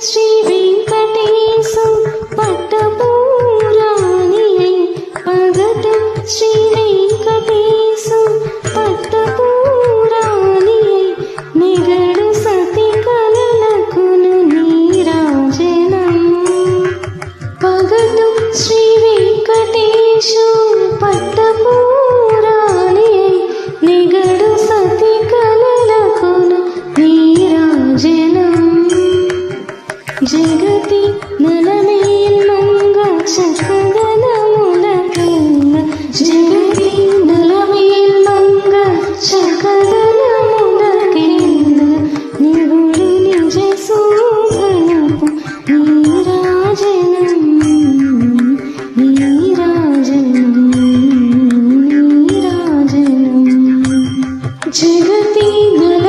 శ్రీ వెంకటేశు పట్టపూరాణి పగటం శ్రీ వెంకటేశు పట్టపూరాణి నిగడు సతి కలలకును నీరాజనం. పగటు శ్రీ ജഗതി നലമേൽ മംഗ ശകദനമുല കണ്ണ ജഗതി നലമേൽ മംഗ ശകദനമുല കണ്ണ നിഗുരു നിജ സൂതനപ്പു നീരാജനം നീരാജനം നീരാജനം ജഗതി നല